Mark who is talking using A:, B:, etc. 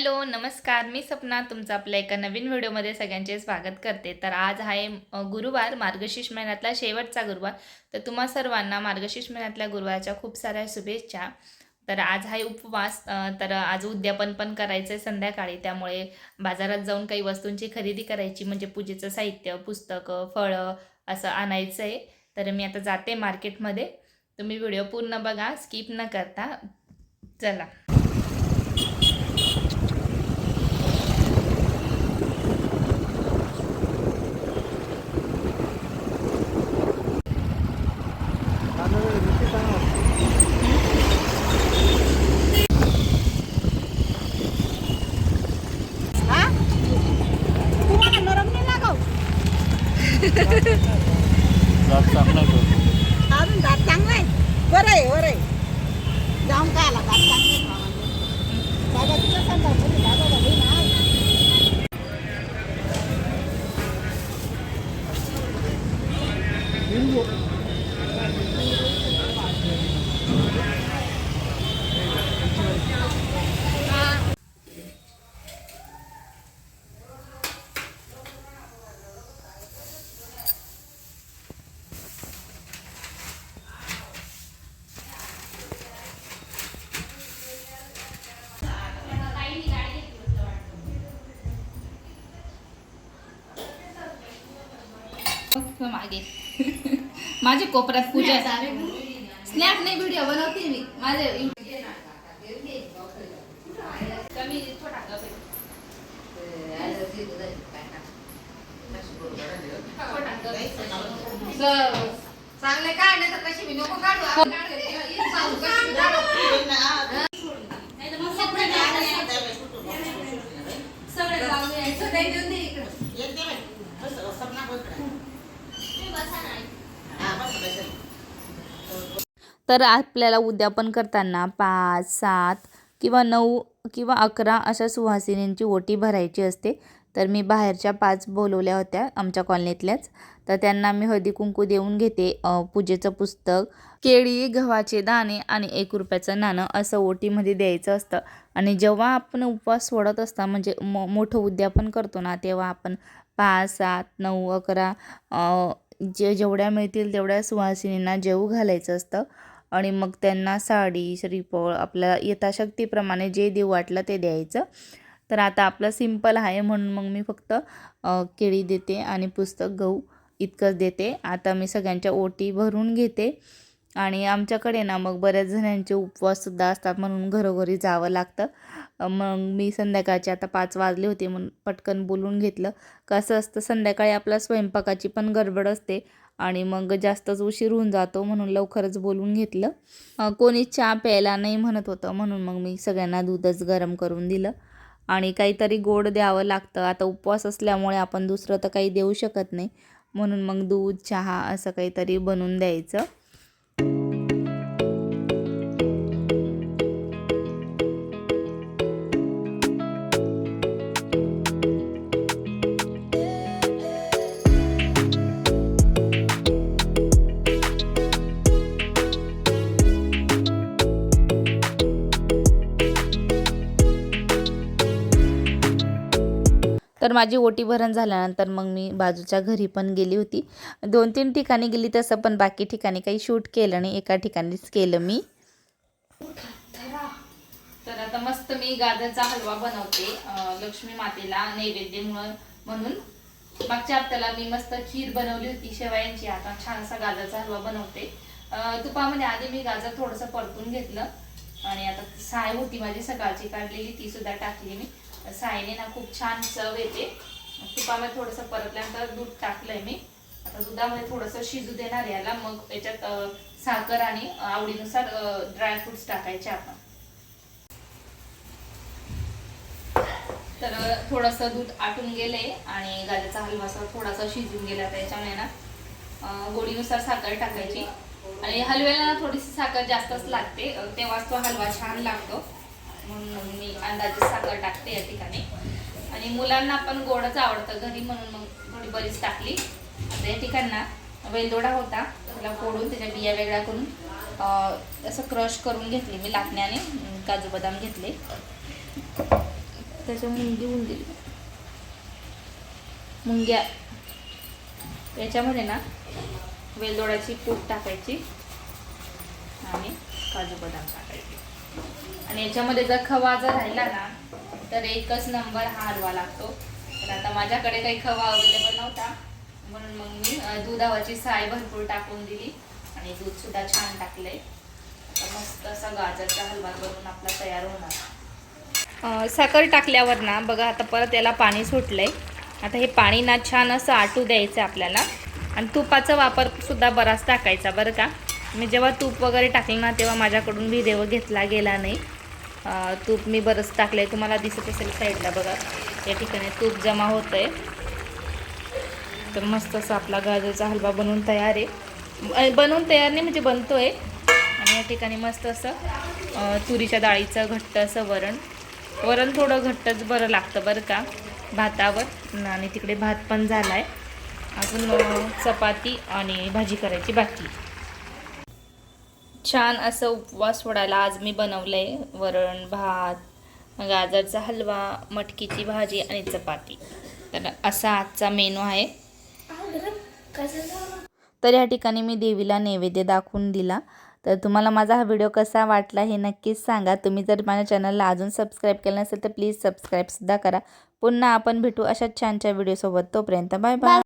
A: Hello नमस्कार. मी सपना तुमचं आपल्या एका नवीन व्हिडिओमध्ये सगळ्यांचे स्वागत करते. तर आज आहे गुरुवार मार्गशीर्ष महिन्यातला शेवटचा गुरुवार. तर तुम्हा सर्वांना मार्गशीर्ष महिन्यातल्या गुरुवारच्या खूप साऱ्या शुभेच्छा. तर आज आहे उपवास तर आज उद्यापन पण करायचं आहे संध्याकाळी. त्यामुळे बाजारात जाऊन काही वस्तूंची खरेदी करायची म्हणजे पूजेचं साहित्य पुस्तकं फळं असं आणायचं आहे तर मी आता जाते मार्केटमध्ये. तुम्ही व्हिडिओ पूर्ण बघा स्किप न करता. चला
B: हा? तुम्हाला नरम नाही लागाव अजून दात चांगला आहे. बरं आहे बरं आहे. जाऊन काय आला दात चांगला आहे भावांचे. दादा तुझं सांगा म्हणजे दादा.
A: मस्त मागे. माझे कोपऱ्यात पूजा स्नॅप नाही व्हिडिओ बनवते मी. माझे.
C: चांगले काढले तर कशी मी नको काढू.
A: मग सगळं सगळं लावून यायचं.
C: सगळे देऊन दे इकडं.
A: तर आपल्याला उद्यापन करताना पाच सात किंवा नऊ किंवा अकरा अशा सुहासिनींची ओटी भरायची असते. तर मी बाहेरच्या पाच बोलवल्या होत्या आमच्या कॉलनीतल्याच. तर त्यांना मी हळदी कुंकू देऊन घेते पूजेचं पुस्तक केळी गव्हाचे दाणे आणि एक रुपयाचं नाणं असं ओटीमध्ये द्यायचं असतं. आणि जेव्हा आपण उपवास सोडत असता म्हणजे मो मोठं उद्यापन करतो ना तेव्हा आपण पाच सात नऊ अकरा जे जेवढ्या मिळतील तेवढ्या सुहासिनींना जेवू घालायचं असतं. आणि मग त्यांना साडी श्रीफळ आपल्या यथाशक्तीप्रमाणे जे देऊ वाटलं ते द्यायचं. तर आता आपलं सिंपल आहे म्हणून मग मी फक्त केळी देते आणि पुस्तक गहू इतकंच देते. आता मी सगळ्यांच्या ओटी भरून घेते. आणि आमच्याकडे ना मग बऱ्याच जणांचे उपवाससुद्धा असतात म्हणून घरोघरी जावं लागतं. मग मी संध्याकाळचे आता पाच वाजले होते म्हणून पटकन बोलून घेतलं. कसं असतं संध्याकाळी आपल्या स्वयंपाकाची पण गडबड असते. आणि मग जास्तच उशीर होऊन जातो म्हणून लवकरच बोलून घेतलं. कोणी चहा प्यायला नाही म्हणत होतं म्हणून मग मी सगळ्यांना दूधच गरम करून दिलं. आणि काहीतरी गोड द्यावं लागतं. आता उपवास असल्यामुळे आपण दुसरं तर काही देऊ शकत नाही. म्हणून मग दूध चहा असं काहीतरी बनवून द्यायचं. तर माझी ओटी भरण झाल्यानंतर मग मी बाजूच्या घरी पण गेली होती. दोन तीन ठिकाणी गेली तसं पण बाकी ठिकाणी काही शूट केलं नाही. एका ठिकाणीच केलं मी. तर आता मस्त मी गाजरचा हलवा बनवते लक्ष्मी मातेला नैवेद्य म्हणून. म्हणून मागच्या हप्त्याला मी मस्त खीर बनवली होती शेवयांची. आता छान असा गाजरचा हलवा बनवते. तुपामध्ये आधी मी गाजर थोडंसं परतून घेतलं आणि आता साय होती माझी सकाळची काढलेली ती सुद्धा टाकली मी. सायने ना खूप छान चव येते. तुपामध्ये थोडंसं परतल्यानंतर दूध टाकलंय मी. आता दुधामध्ये थोडंसं शिजू देणार याला. मग याच्यात साखर आणि आवडीनुसार ड्रायफ्रुट्स टाकायचे आपण. तर थोडंसं दूध आटून गेले आणि गाजरचा हलवा असा थोडासा शिजून गेला त्याच्यामुळे ना गोडीनुसार साखर टाकायची. आणि हलव्याला ना थोडीशी साखर जास्तच लागते. तेव्हाच तो हलवा छान लागतो. म्हणून मी अंदाजे साखर टाकते या ठिकाणी. आणि मुलांना पण गोडच आवडतं घरी म्हणून मग थोडी बरीच टाकली. आता या ठिकाणी ना वेलदोडा होता. त्याला फोडून त्याच्या बिया वेगळ्या करून असं क्रश करून घेतली मी लाटण्याने. काजू बदाम घेतले. त्याच्या मुंगी होऊन दिली मुंग्या. याच्यामध्ये ना वेलदोड्याची पूट टाकायची आणि काजू बदाम टाकायचे. आणि याच्यामध्ये जर खवा जर राहिला ना तर एकच नंबर हा हलवा लागतो. तर आता माझ्याकडे काही खवा अवेलेबल नव्हता. म्हणून मग मी दुधावरची दुधावाची साय भरपूर टाकून दिली आणि दूध सुद्धा छान टाकलंय. मस्त असा गाजरचा हलवा करून आपला तयार होणार. साखर टाकल्यावर ना बघा आता परत याला पाणी सुटलंय. आता हे पाणी ना छान असं आटू द्यायचं आपल्याला. आणि तुपाचा वापर सुद्धा बराच टाकायचा बरं का. मी जेव्हा तूप वगैरे टाकलं ना तेव्हा माझ्याकडून व्हिडिओ घेतला गेला नाही. तूप मी बरंच टाकलं आहे तुम्हाला दिसत असेल साईडला बघा. या ठिकाणी तूप जमा होतं आहे तर मस्त असा आपला गाजरचा हलवा बनवून तयार आहे. बनवून तयार नाही म्हणजे बनतो आहे आणि या ठिकाणी मस्त असं तुरीच्या डाळीचं घट्ट असं वरण. वरण थोडं घट्टच बरं लागतं बरं का भातावर. आणि तिकडे भात पण झाला आहे अजून चपाती आणि भाजी करायची बाकी. छान असं उपवास सोडायला आज मी बनवलं आहे वरण भात गाजरचा हलवा मटकीची भाजी आणि चपाती. तर असा आजचा मेनू आहे. तर या ठिकाणी मी देवीला नैवेद्य दाखवून दिला. तर तुम्हाला माझा हा व्हिडिओ कसा वाटला हे नक्कीच सांगा. तुम्ही जर माझ्या चॅनलला अजून सबस्क्राईब केलं नसेल तर प्लीज सबस्क्राईबसुद्धा करा. पुन्हा आपण भेटू अशा छानच्या व्हिडिओसोबत. तोपर्यंत बाय बाय